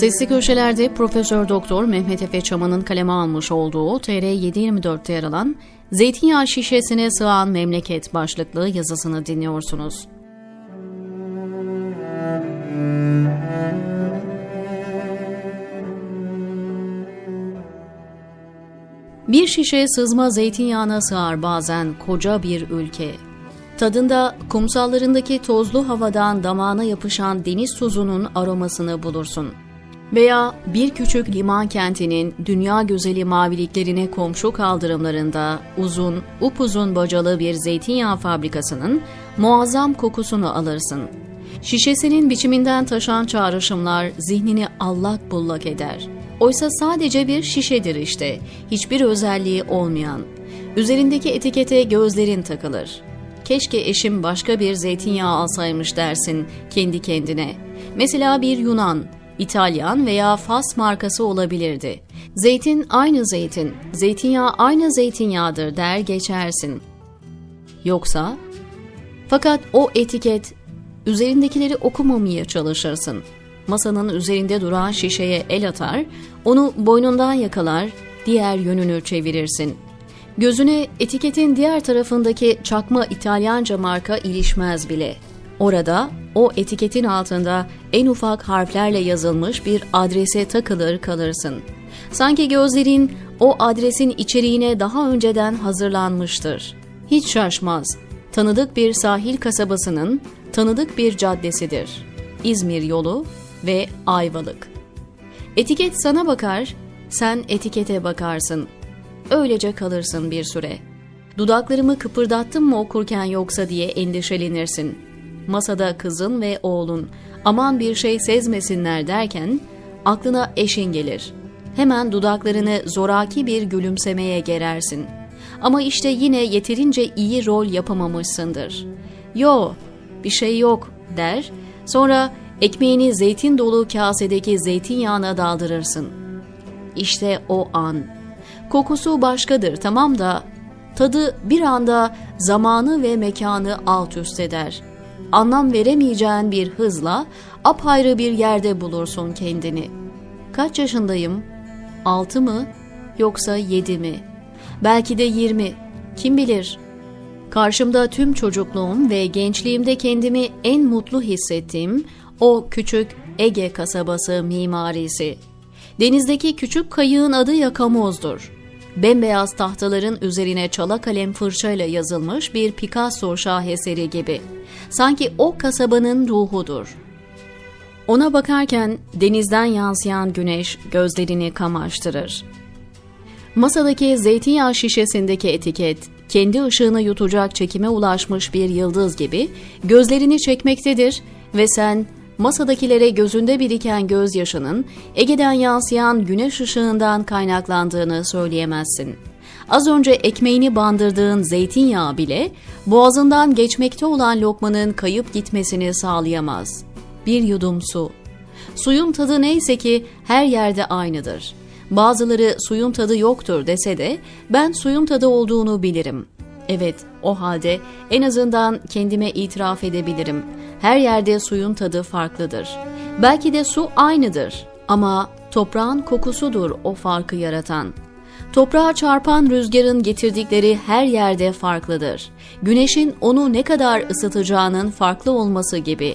Sesli köşelerde Profesör Doktor Mehmet Efe Çaman'ın kaleme almış olduğu TR 724'te yer alan Zeytinyağı şişesine sığan memleket başlıklı yazısını dinliyorsunuz. Bir şişe sızma zeytinyağına sığar bazen koca bir ülke. Tadında kumsallarındaki tozlu havadan damağına yapışan deniz tuzunun aromasını bulursun. Veya bir küçük liman kentinin dünya güzeli maviliklerine komşu kaldırımlarında uzun, upuzun bacalı bir zeytinyağı fabrikasının muazzam kokusunu alırsın. Şişesinin biçiminden taşan çağrışımlar zihnini allak bullak eder. Oysa sadece bir şişedir işte, hiçbir özelliği olmayan. Üzerindeki etikete gözlerin takılır. Keşke eşim başka bir zeytinyağı alsaymış dersin kendi kendine. Mesela bir Yunan, İtalyan veya Fas markası olabilirdi. Zeytin aynı zeytin, zeytinyağı aynı zeytinyağıdır der geçersin. Yoksa? Fakat o etiket, üzerindekileri okumamaya çalışırsın. Masanın üzerinde duran şişeye el atar, onu boynundan yakalar, diğer yönünü çevirirsin. Gözüne etiketin diğer tarafındaki çakma İtalyanca marka ilişmez bile. Orada o etiketin altında en ufak harflerle yazılmış bir adrese takılır kalırsın. Sanki gözlerin o adresin içeriğine daha önceden hazırlanmıştır. Hiç şaşmaz. Tanıdık bir sahil kasabasının tanıdık bir caddesidir. İzmir yolu ve Ayvalık. Etiket sana bakar, sen etikete bakarsın. Öylece kalırsın bir süre. Dudaklarımı kıpırdattım mı okurken yoksa diye endişelenirsin. Masada kızın ve oğlun aman bir şey sezmesinler derken aklına eşin gelir. Hemen dudaklarını zoraki bir gülümsemeye gerersin. Ama işte yine yeterince iyi rol yapamamışsındır. Yo, bir şey yok der. Sonra ekmeğini zeytin dolu kasedeki zeytinyağına daldırırsın. İşte o an. Kokusu başkadır tamam da tadı bir anda zamanı ve mekanı alt üst eder. Anlam veremeyeceğin bir hızla apayrı bir yerde bulursun kendini. Kaç yaşındayım? Altı mı yoksa yedi mi? Belki de yirmi. Kim bilir? Karşımda tüm çocukluğum ve gençliğimde kendimi en mutlu hissettiğim o küçük Ege kasabası mimarisi. Denizdeki küçük kayığın adı Yakamoz'dur. Bembeyaz tahtaların üzerine çala kalem fırçayla yazılmış bir Picasso şaheseri gibi. Sanki o kasabanın ruhudur. Ona bakarken denizden yansıyan güneş gözlerini kamaştırır. Masadaki zeytinyağı şişesindeki etiket, kendi ışığını yutacak çekime ulaşmış bir yıldız gibi gözlerini çekmektedir ve sen masadakilere gözünde biriken gözyaşının Ege'den yansıyan güneş ışığından kaynaklandığını söyleyemezsin. Az önce ekmeğini bandırdığın zeytinyağı bile boğazından geçmekte olan lokmanın kayıp gitmesini sağlayamaz. Bir yudum su. Suyun tadı neyse ki her yerde aynıdır. Bazıları suyun tadı yoktur dese de ben suyun tadı olduğunu bilirim. Evet, o halde en azından kendime itiraf edebilirim. Her yerde suyun tadı farklıdır. Belki de su aynıdır ama toprağın kokusudur o farkı yaratan. Toprağa çarpan rüzgarın getirdikleri her yerde farklıdır. Güneşin onu ne kadar ısıtacağının farklı olması gibi.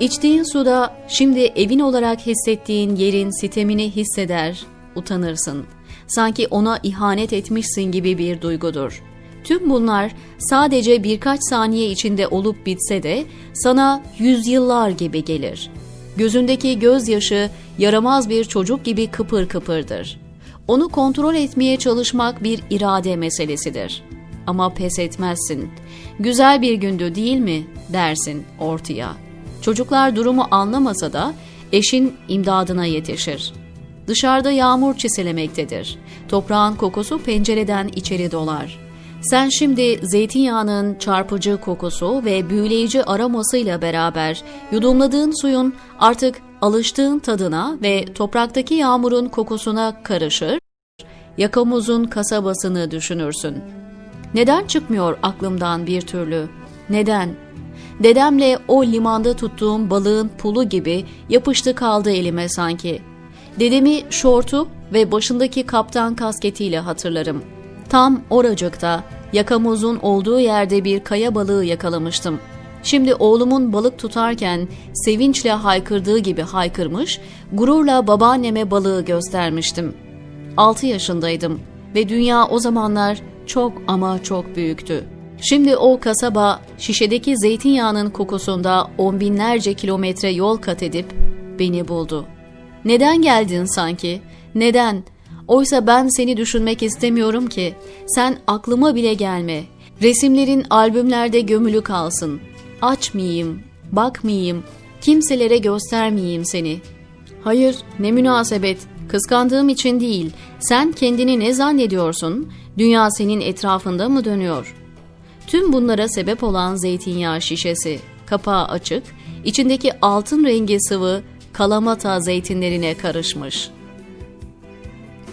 İçtiğin suda şimdi evin olarak hissettiğin yerin sitemini hisseder, utanırsın. Sanki ona ihanet etmişsin gibi bir duygudur. Tüm bunlar sadece birkaç saniye içinde olup bitse de sana yüzyıllar gibi gelir. Gözündeki gözyaşı yaramaz bir çocuk gibi kıpır kıpırdır. Onu kontrol etmeye çalışmak bir irade meselesidir. Ama pes etmezsin. Güzel bir gündü değil mi dersin ortaya. Çocuklar durumu anlamasa da eşin imdadına yetişir. Dışarıda yağmur çiselemektedir. Toprağın kokusu pencereden içeri dolar. Sen şimdi zeytinyağının çarpıcı kokusu ve büyüleyici aromasıyla beraber yudumladığın suyun artık alıştığın tadına ve topraktaki yağmurun kokusuna karışır, yakamuzun kasabasını düşünürsün. Neden çıkmıyor aklımdan bir türlü? Neden? Dedemle o limanda tuttuğum balığın pulu gibi yapıştı kaldı elime sanki. Dedemi şortu ve başındaki kaptan kasketiyle hatırlarım. Tam oracıkta, yakamozun olduğu yerde bir kaya balığı yakalamıştım. Şimdi oğlumun balık tutarken sevinçle haykırdığı gibi haykırmış, gururla babaanneme balığı göstermiştim. 6 yaşındaydım ve dünya o zamanlar çok ama çok büyüktü. Şimdi o kasaba şişedeki zeytinyağının kokusunda on binlerce kilometre yol kat edip beni buldu. Neden geldin sanki? Neden? Oysa ben seni düşünmek istemiyorum ki. Sen aklıma bile gelme. Resimlerin albümlerde gömülü kalsın. Açmayayım, bakmayayım, kimselere göstermeyeyim seni. Hayır, ne münasebet. Kıskandığım için değil. Sen kendini ne zannediyorsun? Dünya senin etrafında mı dönüyor? Tüm bunlara sebep olan zeytinyağı şişesi, kapağı açık, içindeki altın rengi sıvı kalamata zeytinlerine karışmış.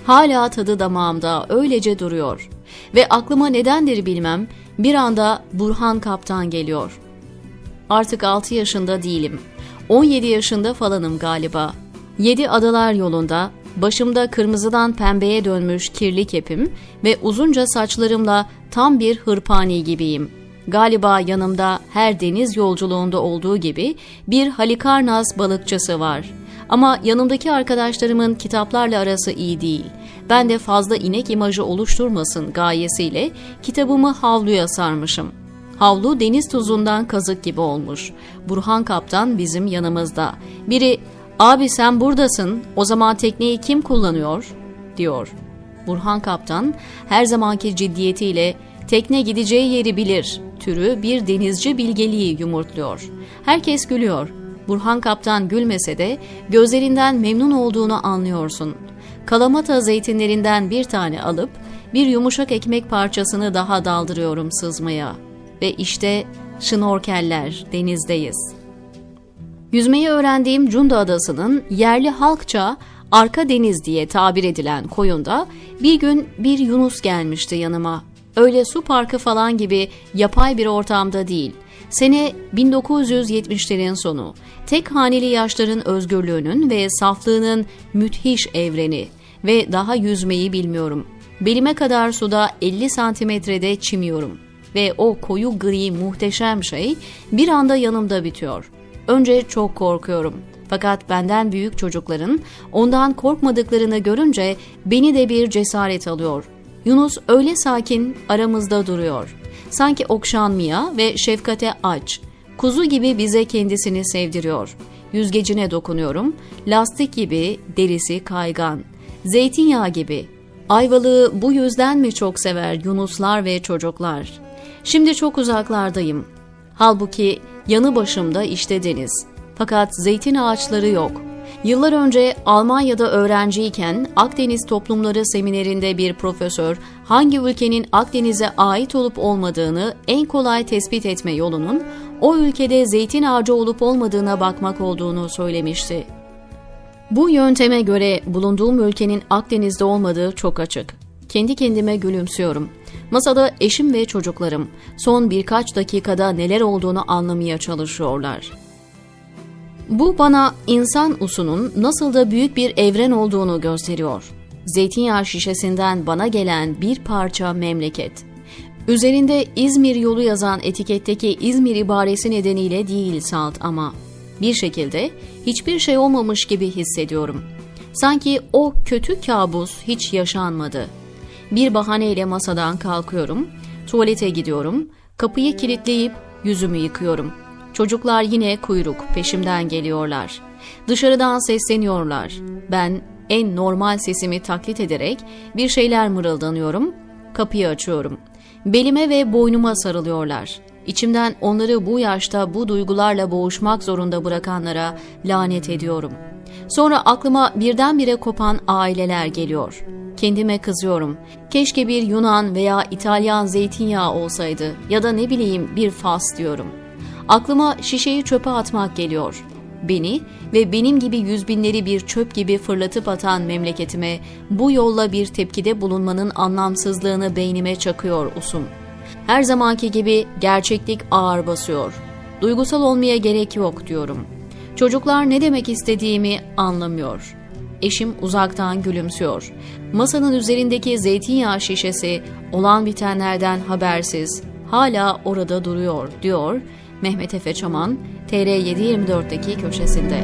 Hala tadı damağımda öylece duruyor ve aklıma nedendir bilmem bir anda Burhan Kaptan geliyor. Artık 6 yaşında değilim. 17 yaşında falanım galiba. 7 adalar yolunda başımda kırmızıdan pembeye dönmüş kirli kepim ve uzunca saçlarımla tam bir hırpani gibiyim. Galiba yanımda her deniz yolculuğunda olduğu gibi bir Halikarnas balıkçısı var. Ama yanımdaki arkadaşlarımın kitaplarla arası iyi değil. Ben de fazla inek imajı oluşturmasın gayesiyle kitabımı havluya sarmışım. Havlu deniz tuzundan kazık gibi olmuş. Burhan Kaptan bizim yanımızda. Biri Abi sen buradasın, o zaman tekneyi kim kullanıyor? diyor. Burhan Kaptan her zamanki ciddiyetiyle tekne gideceği yeri bilir türü bir denizci bilgeliği yumurtluyor. Herkes gülüyor. Burhan Kaptan gülmese de gözlerinden memnun olduğunu anlıyorsun. Kalamata zeytinlerinden bir tane alıp bir yumuşak ekmek parçasını daha daldırıyorum sızmaya. Ve işte şnorkeller denizdeyiz.'' Yüzmeyi öğrendiğim Cunda Adası'nın yerli halkça arka deniz diye tabir edilen koyunda bir gün bir Yunus gelmişti yanıma. Öyle su parkı falan gibi yapay bir ortamda değil. Sene 1970'lerin sonu. Tek haneli yaşların özgürlüğünün ve saflığının müthiş evreni ve daha yüzmeyi bilmiyorum. Belime kadar suda 50 santimetrede çimiyorum ve o koyu gri muhteşem şey bir anda yanımda bitiyor.'' Önce çok korkuyorum. Fakat benden büyük çocukların ondan korkmadıklarını görünce beni de bir cesaret alıyor. Yunus öyle sakin aramızda duruyor. Sanki okşanmaya ve şefkate aç. Kuzu gibi bize kendisini sevdiriyor. Yüzgecine dokunuyorum. Lastik gibi derisi kaygan. Zeytinyağı gibi. Ayvalığı bu yüzden mi çok sever Yunuslar ve çocuklar? Şimdi çok uzaklardayım. Halbuki yanı başımda işte deniz. Fakat zeytin ağaçları yok. Yıllar önce Almanya'da öğrenciyken Akdeniz Toplumları Seminerinde bir profesör hangi ülkenin Akdeniz'e ait olup olmadığını en kolay tespit etme yolunun o ülkede zeytin ağacı olup olmadığına bakmak olduğunu söylemişti. Bu yönteme göre bulunduğum ülkenin Akdeniz'de olmadığı çok açık. Kendi kendime gülümsüyorum. Masada eşim ve çocuklarım son birkaç dakikada neler olduğunu anlamaya çalışıyorlar. Bu bana insan usunun nasıl da büyük bir evren olduğunu gösteriyor. Zeytinyağı şişesinden bana gelen bir parça memleket. Üzerinde İzmir yolu yazan etiketteki İzmir ibaresi nedeniyle değil salt ama bir şekilde hiçbir şey olmamış gibi hissediyorum. Sanki o kötü kabus hiç yaşanmadı.'' Bir bahaneyle masadan kalkıyorum, tuvalete gidiyorum, kapıyı kilitleyip yüzümü yıkıyorum. Çocuklar yine kuyruk, peşimden geliyorlar. Dışarıdan sesleniyorlar. Ben en normal sesimi taklit ederek bir şeyler mırıldanıyorum, kapıyı açıyorum. Belime ve boynuma sarılıyorlar. İçimden onları bu yaşta bu duygularla boğuşmak zorunda bırakanlara lanet ediyorum. Sonra aklıma birdenbire kopan aileler geliyor. Kendime kızıyorum. Keşke bir Yunan veya İtalyan zeytinyağı olsaydı ya da ne bileyim bir fas diyorum. Aklıma şişeyi çöpe atmak geliyor. Beni ve benim gibi yüz binleri bir çöp gibi fırlatıp atan memleketime bu yolla bir tepkide bulunmanın anlamsızlığını beynime çakıyor usum. Her zamanki gibi gerçeklik ağır basıyor. Duygusal olmaya gerek yok diyorum. Çocuklar ne demek istediğimi anlamıyor. Eşim uzaktan gülümsüyor. Masanın üzerindeki zeytinyağı şişesi olan bitenlerden habersiz hala orada duruyor diyor Mehmet Efe Çaman TR724'deki köşesinde.